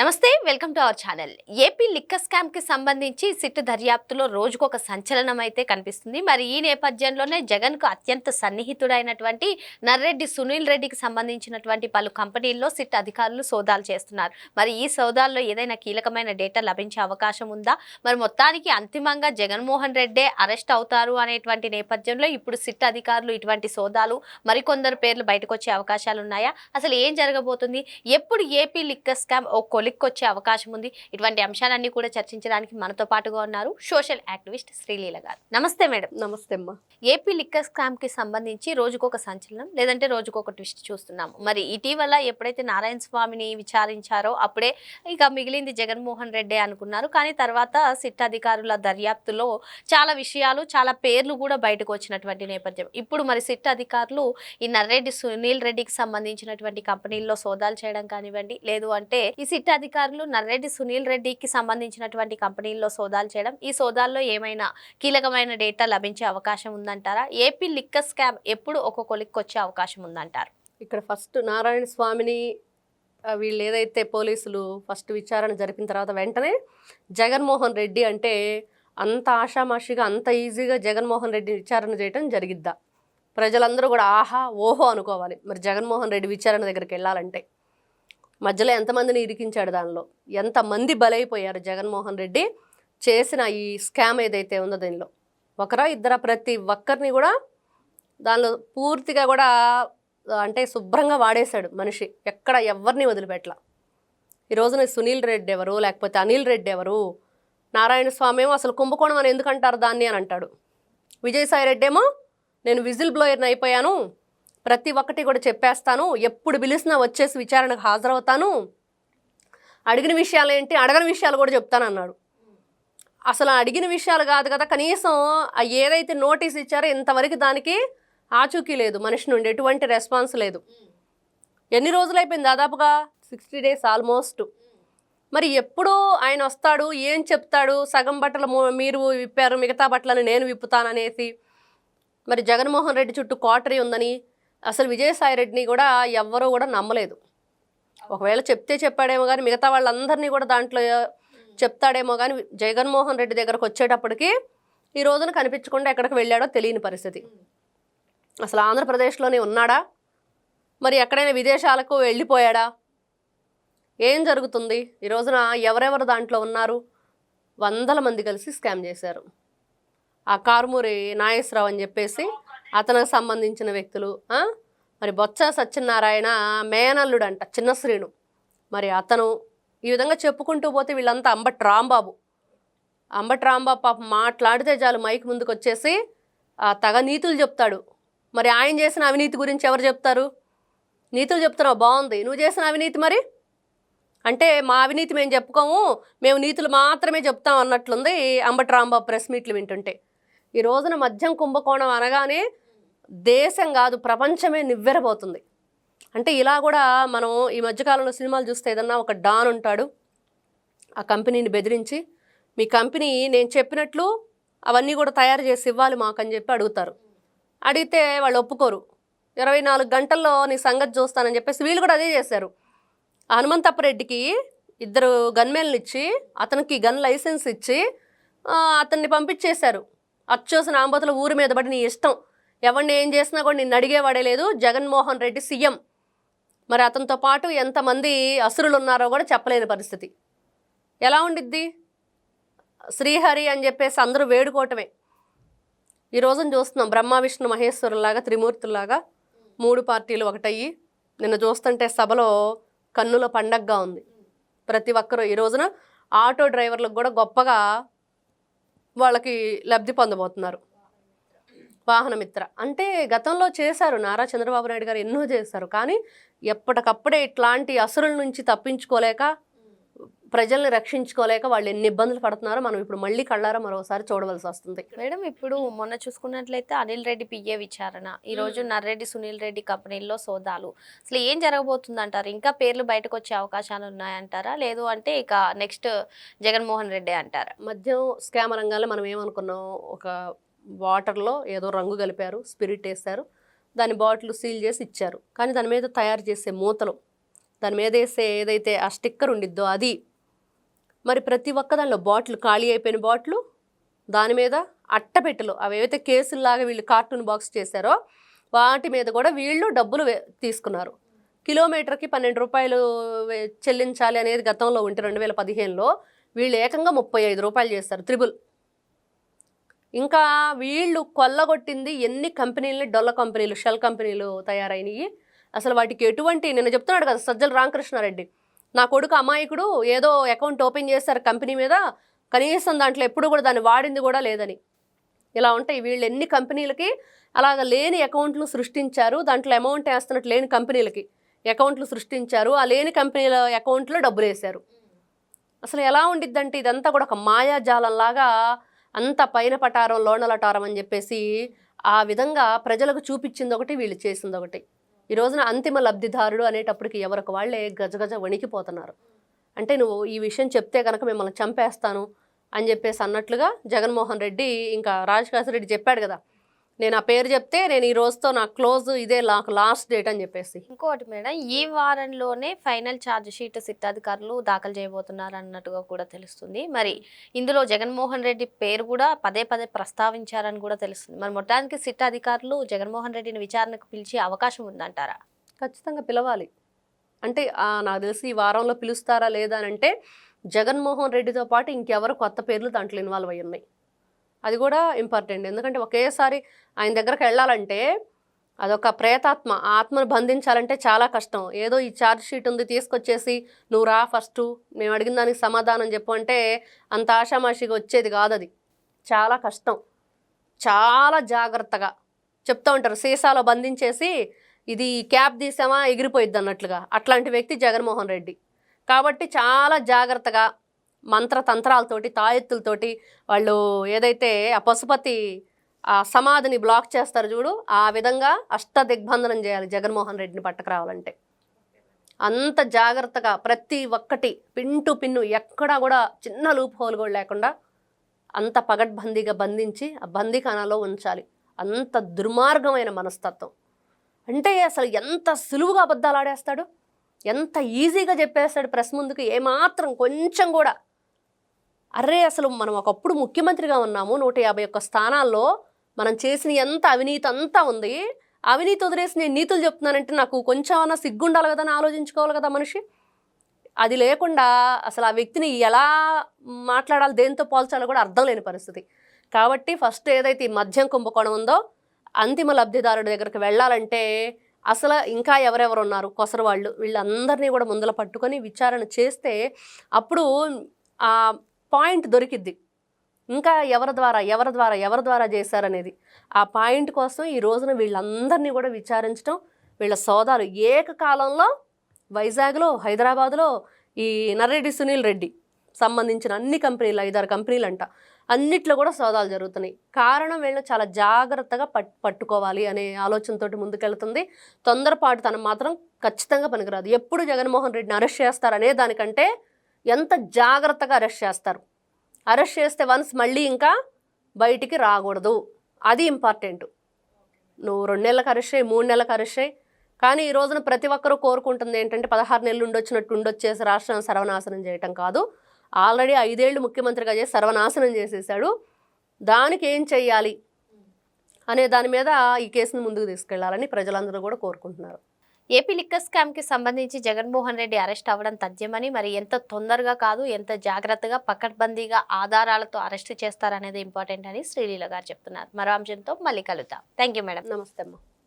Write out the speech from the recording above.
నమస్తే welcome to our channel. AP liquor స్కామ్కి సంబంధించి SIT దర్యాప్తులో రోజుకు ఒక సంచలనం అయితే కనిపిస్తుంది. మరి ఈ నేపథ్యంలోనే జగన్కు అత్యంత సన్నిహితుడైనటువంటి నర్రెడ్డి సునీల్ రెడ్డికి సంబంధించినటువంటి పలు కంపెనీల్లో సిట్ అధికారులు సోదాలు చేస్తున్నారు. మరి ఈ సోదాల్లో ఏదైనా కీలకమైన డేటా లభించే అవకాశం ఉందా? మరి మొత్తానికి అంతిమంగా జగన్మోహన్ రెడ్డే అరెస్ట్ అవుతారు అనేటువంటి నేపథ్యంలో ఇప్పుడు సిట్ అధికారులు ఇటువంటి సోదాలు మరికొందరు పేర్లు బయటకు వచ్చే అవకాశాలు ఉన్నాయా అసలు ఏం జరగబోతుంది? ఎప్పుడు ఏపీ లిక్కర్ స్కామ్ ఓ కొలిక్కి వచ్చే అవకాశం ఉంది. ఇటువంటి అంశాలన్నీ కూడా చర్చించడానికి మనతో పాటుగా ఉన్నారు సోషల్ యాక్టివిస్ట్ శ్రీలీల గారు. నమస్తే మేడం. నమస్తే అమ్మా. ఏపీ లిక్కర్ స్కామ్కి సంబంధించి రోజుకొక సంచలనం లేదంటే రోజుకొక ట్విస్ట్ చూస్తున్నాము. మరి ఇటీవల ఎప్పుడైతే నారాయణ స్వామిని విచారించారో అప్పుడే ఇక మిగిలింది జగన్మోహన్ రెడ్డి అనుకున్నారు. కానీ తర్వాత సిట్ అధికారుల దర్యాప్తులో చాలా విషయాలు చాలా పేర్లు కూడా బయటకు వచ్చినటువంటి నేపథ్యం. ఇప్పుడు మరి సిట్ అధికారులు ఈ నర్రెడ్డి సునీల్ రెడ్డికి సంబంధించినటువంటి కంపెనీల్లో సోదాలు చేయడం కానివ్వండి లేదు అంటే ఈ సిట్ అధికారులు నర్రెడ్డి సునీల్ రెడ్డికి సంబంధించినటువంటి కంపెనీల్లో సోదాలు చేయడం. ఈ సోదాల్లో ఏమైనా కీలకమైన డేటా లభించే అవకాశం ఉందంటారా? ఏపీ లిక్క స్కామ్ ఎప్పుడు ఒక కొలిక్కి వచ్చే అవకాశం ఉందంటారు? ఇక్కడ ఫస్ట్ నారాయణ స్వామిని వీళ్ళు ఏదైతే పోలీసులు ఫస్ట్ విచారణ జరిపిన తర్వాత వెంటనే జగన్మోహన్ రెడ్డి అంటే అంత ఆషామాషిగా అంత ఈజీగా జగన్మోహన్ రెడ్డి విచారణ చేయడం జరిగిద్దా? ప్రజలందరూ కూడా ఆహా ఓహో అనుకోవాలి. మరి జగన్మోహన్ రెడ్డి విచారణ దగ్గరికి వెళ్ళాలంటే. మధ్యలో ఎంతమందిని ఇరికించాడు దానిలో? ఎంతమంది బలైపోయారు జగన్మోహన్ రెడ్డి చేసిన ఈ స్కామ్ ఏదైతే ఉందో దీనిలో? ఒకరా ఇద్దరా ప్రతి ఒక్కరిని కూడా దానిలో పూర్తిగా కూడా అంటే శుభ్రంగా వాడేశాడు మనిషి. ఎక్కడ ఎవరిని వదిలిపెట్టల. ఈ రోజున సునీల్ రెడ్డి ఎవరు? లేకపోతే అనిల్ రెడ్డి ఎవరు? నారాయణ స్వామి ఏమో అసలు కుంభకోణం అని ఎందుకంటారు దాన్ని అని అంటాడు. విజయసాయి రెడ్డి ఏమో నేను విజిల్ బ్లోయర్ని అయిపోయాను ప్రతి ఒక్కటి కూడా చెప్పేస్తాను. ఎప్పుడు పిలిచినా వచ్చేసి విచారణకు హాజరవుతాను. అడిగిన విషయాలు ఏంటి? అడగని విషయాలు కూడా చెప్తాను అన్నాడు అసలు అడిగిన విషయాలు కాదు కదా కనీసం ఏదైతే నోటీస్ ఇచ్చారో ఇంతవరకు దానికి ఆచూకీ లేదు. మనిషి నుండి ఎటువంటి రెస్పాన్స్ లేదు. ఎన్ని రోజులు అయిపోయింది దాదాపుగా? Sixty days almost. మరి ఎప్పుడు ఆయన వస్తాడు ఏం చెప్తాడు? సగం బట్టలు మీరు విప్పారు మిగతా బట్టలను నేను విప్పుతాననేసి మరి జగన్మోహన్ రెడ్డి చుట్టూ కోటరీ ఉందని అసలు విజయసాయి రెడ్డిని కూడా ఎవ్వరూ కూడా నమ్మలేదు. ఒకవేళ చెప్తే చెప్పాడేమో కానీ మిగతా వాళ్ళందరినీ కూడా దాంట్లో చెప్తాడేమో కానీ జగన్మోహన్ రెడ్డి దగ్గరకు వచ్చేటప్పటికి ఈ రోజున కనిపించకుండా ఎక్కడికి వెళ్ళాడో తెలియని పరిస్థితి. అసలు ఆంధ్రప్రదేశ్లోనే ఉన్నాడా? మరి ఎక్కడైనా విదేశాలకు వెళ్ళిపోయాడా? ఏం జరుగుతుంది? ఈ రోజున ఎవరెవరు దాంట్లో ఉన్నారు? వందల మంది కలిసి స్కామ్ చేశారు. ఆ కారుమూరి నాగేశ్వరరావు అని చెప్పేసి అతనికి సంబంధించిన వ్యక్తులు మరి బొత్స సత్యనారాయణ మేనల్లుడు అంట చిన్న శ్రీను. మరి అతను ఈ విధంగా చెప్పుకుంటూ పోతే వీళ్ళంతా అంబట్ రాంబాబు. అంబట్ రాంబాబు పాప మాట్లాడితే చాలు మైక్ ముందుకు వచ్చేసి ఆ తగ నీతులు చెప్తాడు. మరి ఆయన చేసిన అవినీతి గురించి ఎవరు చెప్తారు? నీతులు చెప్తున్నావు బాగుంది. నువ్వు చేసిన అవినీతి మరి? అంటే మా అవినీతి మేము చెప్పుకోము మేము నీతులు మాత్రమే చెప్తాం అన్నట్లుంది అంబటి రాంబాబు ప్రెస్ మీట్లు వింటుంటే. ఈ రోజున మద్యం కుంభకోణం అనగానే దేశం కాదు ప్రపంచమే నివ్వెరబోతుంది. అంటే ఇలా కూడా మనం ఈ మధ్యకాలంలో సినిమాలు చూస్తే ఏదన్నా ఒక డాన్ ఉంటాడు ఆ కంపెనీని బెదిరించి మీ కంపెనీ నేను చెప్పినట్లు అవన్నీ కూడా తయారు చేసి ఇవ్వాలి మాకు అని చెప్పి అడుగుతారు. అడిగితే వాళ్ళు ఒప్పుకోరు. ఇరవై నాలుగు గంటల్లో నీ సంగతి చూస్తానని చెప్పేసి వీళ్ళు కూడా అదే చేశారు. హనుమంతప్పరెడ్డికి ఇద్దరు గన్మెన్లు ఇచ్చి అతనికి గన్ లైసెన్స్ ఇచ్చి అతన్ని పంపించేశారు. అచ్చోసిన ఆంబతుల ఊరి మీద పడి నీ ఇష్టం. ఎవరిని ఏం చేసినా కూడా నిన్ను అడిగేవాడే లేదు. జగన్మోహన్ రెడ్డి సీఎం. మరి అతనితో పాటు ఎంతమంది అసురులు ఉన్నారో కూడా చెప్పలేని పరిస్థితి. ఎలా ఉండిద్ది? శ్రీహరి అని చెప్పేసి అందరూ వేడుకోవటమే. ఈ రోజున చూస్తున్నాం బ్రహ్మ విష్ణు మహేశ్వరులాగా త్రిమూర్తుల్లాగా మూడు పార్టీలు ఒకటయ్యి. నిన్న చూస్తుంటే సభలో కన్నుల పండగగా ఉంది. ప్రతి ఒక్కరూ ఈ రోజున ఆటో డ్రైవర్లకు కూడా గొప్పగా వాళ్ళకి లబ్ధి పొందబోతున్నారు. వాహనమిత్ర. అంటే గతంలో చేశారు నారా చంద్రబాబు నాయుడు గారు ఎన్నో చేశారు. కానీ ఎప్పటికప్పుడే ఇట్లాంటి అసురుల నుంచి తప్పించుకోలేక ప్రజల్ని రక్షించుకోలేక వాళ్ళు ఎన్ని ఇబ్బందులు పడుతున్నారో మనం ఇప్పుడు మళ్ళీ కళ్ళారా మరోసారి చూడవలసి వస్తుంది. మేడం ఇప్పుడు మొన్న చూసుకున్నట్లయితే అనిల్ రెడ్డి పిఏ విచారణ ఈ రోజు నర్రెడ్డి సునీల్ రెడ్డి కంపెనీల్లో సోదాలు. అసలు ఏం జరగబోతుంది అంటారు ఇంకా పేర్లు బయటకు వచ్చే అవకాశాలు ఉన్నాయంటారా? లేదు అంటే ఇక నెక్స్ట్ జగన్మోహన్ రెడ్డి అంటారా? మద్యం స్కామ్ రంగాల్లో మనం ఏమనుకున్నాం? ఒక వాటర్లో ఏదో రంగు కలిపారు స్పిరిట్ వేస్తారు దాని బాటిల్ సీల్ చేసి ఇచ్చారు. కానీ దాని మీద తయారు చేసే మూతలు దాని మీద వేసే ఏదైతే ఆ స్టిక్కర్ ఉండిద్దో అది మరి ప్రతి ఒక్క దానిలో బాటిల్ ఖాళీ అయిపోయిన బాటిల్ దాని మీద అట్టపెట్టెలు అవి ఏవైతే కేసుల్లాగా వీళ్ళు కార్టూన్ బాక్స్ చేశారో వాటి మీద కూడా వీళ్ళు డబ్బులు తీసుకున్నారు. కిలోమీటర్కి పన్నెండు రూపాయలు చెల్లించాలి అనేది గతంలో ఉంటే రెండు వేల పదిహేనులో వీళ్ళు ఏకంగా ముప్పై ఐదు రూపాయలు చేస్తారు త్రిబుల్. ఇంకా వీళ్ళు కొల్లగొట్టింది ఎన్ని కంపెనీలని డొల్ల కంపెనీలు షెల్ కంపెనీలు తయారైనవి అసలు వాటికి ఎటువంటి నిన్న చెప్తున్నాడు కదా సజ్జల రామకృష్ణారెడ్డి. నా కొడుకు అమాయకుడు ఏదో అకౌంట్ ఓపెన్ చేశారు కంపెనీ మీద కనీసం దాంట్లో ఎప్పుడు కూడా దాన్ని వాడింది కూడా లేదని. ఇలా ఉంటాయి. వీళ్ళు ఎన్ని కంపెనీలకి అలాగ లేని అకౌంట్లు సృష్టించారు దాంట్లో అమౌంట్ వేస్తున్నట్టు లేని కంపెనీలకి అకౌంట్లు సృష్టించారు ఆ లేని కంపెనీల అకౌంట్లో డబ్బులు వేశారు అసలు ఎలా ఉండిద్దంటే ఇదంతా కూడా ఒక మాయాజాలంలాగా అంత పైన పటారం లోనలటారం అని చెప్పేసి ఆ విధంగా ప్రజలకు చూపించింది ఒకటి వీళ్ళు చేసింది ఒకటి. ఈ రోజున అంతిమ లబ్ధిదారుడు అనేటప్పటికి ఎవరికి వాళ్ళే గజగజ వణికిపోతున్నారు. అంటే నువ్వు ఈ విషయం చెప్తే కనుక మిమ్మల్ని చంపేస్తాను అని చెప్పేసి అన్నట్లుగా జగన్మోహన్ రెడ్డి ఇంకా రాజకాశి రెడ్డి చెప్పాడు కదా నేను ఆ పేరు చెప్తే నేను ఈ రోజుతో నా క్లోజ్ ఇదే నాకు లాస్ట్ డేట్ అని చెప్పేసి. ఇంకోటి మేడం ఈ వారంలోనే ఫైనల్ ఛార్జ్ షీట్ సిట్ అధికారులు దాఖలు చేయబోతున్నారు అన్నట్టుగా కూడా తెలుస్తుంది. మరి ఇందులో జగన్మోహన్ రెడ్డి పేరు కూడా పదే పదే ప్రస్తావించారని కూడా తెలుస్తుంది. మరి మొత్తానికి సిట్ అధికారులు జగన్మోహన్ రెడ్డిని విచారణకు పిలిచే అవకాశం ఉందంటారా? ఖచ్చితంగా పిలవాలి. అంటే నాకు తెలిసి ఈ వారంలో పిలుస్తారా లేదా అని అంటే జగన్మోహన్ రెడ్డితో పాటు ఇంకెవరు కొత్త పేర్లు దాంట్లో ఇన్వాల్వ్ అయి ఉన్నాయి. అది కూడా ఇంపార్టెంట్. ఎందుకంటే ఒకేసారి ఆయన దగ్గరకు వెళ్ళాలంటే అదొక ప్రేతాత్మ ఆత్మను బంధించాలంటే చాలా కష్టం. ఏదో ఈ ఛార్జ్ షీట్ ఉంది తీసుకొచ్చేసి నువ్వు రా ఫస్ట్ మేము అడిగిన దానికి సమాధానం చెప్పు అంటే అంత ఆషామాషిగా వచ్చేది కాదు అది చాలా కష్టం. చాలా జాగ్రత్తగా చెప్తూ ఉంటారు. సీసాలో బంధించేసి ఇది క్యాప్ తీసామా ఎగిరిపోయిద్ది అన్నట్లుగా అట్లాంటి వ్యక్తి జగన్మోహన్ రెడ్డి. కాబట్టి చాలా జాగ్రత్తగా మంత్రతంత్రాలతోటి తాయెత్తులతోటి వాళ్ళు ఏదైతే ఆ పశుపతి ఆ సమాధిని బ్లాక్ చేస్తారు చూడు ఆ విధంగా అష్ట దిగ్బంధనం చేయాలి జగన్మోహన్ రెడ్డిని పట్టుకురావాలంటే అంత జాగ్రత్తగా ప్రతి ఒక్కటి పిన్ టు పిన్ను ఎక్కడా కూడా చిన్న లూప్ హోల్ కూడా లేకుండా అంత పగడ్బందీగా బంధించి ఆ బందీఖానాలో ఉంచాలి. అంత దుర్మార్గమైన మనస్తత్వం. అంటే అసలు ఎంత సులువుగా అబద్ధాలు ఆడేస్తాడు? ఎంత ఈజీగా చెప్పేస్తాడు ప్రెస్ ముందుకు? ఏమాత్రం కొంచెం కూడా అరే అసలు మనం ఒకప్పుడు ముఖ్యమంత్రిగా ఉన్నాము. నూట యాభై ఒక్క స్థానాల్లో మనం చేసిన ఎంత అవినీతి అంతా ఉంది. అవినీతి వదిలేసి నేను నీతులు చెప్తున్నానంటే నాకు కొంచెం అన్నా సిగ్గుండాలి కదా అని ఆలోచించుకోవాలి కదా మనిషి? అది లేకుండా అసలు ఆ వ్యక్తిని ఎలా మాట్లాడాలి దేంతో పోల్చాలో కూడా అర్థం లేని పరిస్థితి. కాబట్టి ఫస్ట్ ఏదైతే ఈ మద్యం కుంభకోణం ఉందో అంతిమ లబ్ధిదారుడి దగ్గరికి వెళ్ళాలంటే అసలు ఇంకా ఎవరెవరు ఉన్నారు? కొసరు వాళ్ళు వీళ్ళందరినీ కూడా ముందల పట్టుకొని విచారణ చేస్తే అప్పుడు ఆ పాయింట్ దొరికిద్ది. ఇంకా ఎవరి ద్వారా ఎవరి ద్వారా ఎవరి ద్వారా చేశారనేది. ఆ పాయింట్ కోసం ఈ రోజున వీళ్ళందరినీ కూడా విచారించడం వీళ్ళ సోదాలు ఏకకాలంలో వైజాగ్లో హైదరాబాద్లో ఈ నర్రెడ్డి సునీల్ రెడ్డి సంబంధించిన అన్ని కంపెనీలు ఐదారు కంపెనీలు అంట అన్నిట్లో కూడా సోదాలు జరుగుతున్నాయి. కారణం వీళ్ళు చాలా జాగ్రత్తగా పట్ పట్టుకోవాలి అనే ఆలోచనతోటి ముందుకెళ్తుంది. తొందరపాటు తను మాత్రం ఖచ్చితంగా పనికిరాదు. ఎప్పుడు జగన్మోహన్ రెడ్డిని అరెస్ట్ చేస్తారనే దానికంటే ఎంత జాగ్రత్తగా అరెస్ట్ చేస్తారు? అరెస్ట్ చేస్తే వన్స్ మళ్ళీ ఇంకా బయటికి రాకూడదు. అది ఇంపార్టెంట్. నువ్వు రెండు నెలలకు అరెస్ట్ అయ్యి మూడు నెలలకు అరెస్ట్ అయ్యి కానీ ఈ రోజున ప్రతి ఒక్కరూ కోరుకుంటుంది ఏంటంటే పదహారు నెలలు ఉండొచ్చినట్టు ఉండొచ్చేసి రాష్ట్రాన్ని సర్వనాశనం చేయటం కాదు. ఆల్రెడీ ఐదేళ్ళు ముఖ్యమంత్రిగా చేసి సర్వనాశనం చేసేసాడు దానికి ఏం చెయ్యాలి? అనే దాని మీద ఈ కేసును ముందుకు తీసుకెళ్ళాలని ప్రజలందరూ కూడా కోరుకుంటున్నారు. ఏపీ లిక్కర్ స్కామ్కి సంబంధించి జగన్మోహన్ రెడ్డి అరెస్ట్ అవ్వడం తథ్యమని మరి ఎంత తొందరగా కాదు ఎంత జాగ్రత్తగా పకడ్బందీగా ఆధారాలతో అరెస్ట్ చేస్తారనేది ఇంపార్టెంట్ అని శ్రీలీల గారు చెప్తున్నారు. మరో అంశంతో మళ్ళీ కలుద్దాం. Thank you madam. నమస్తే అమ్మా.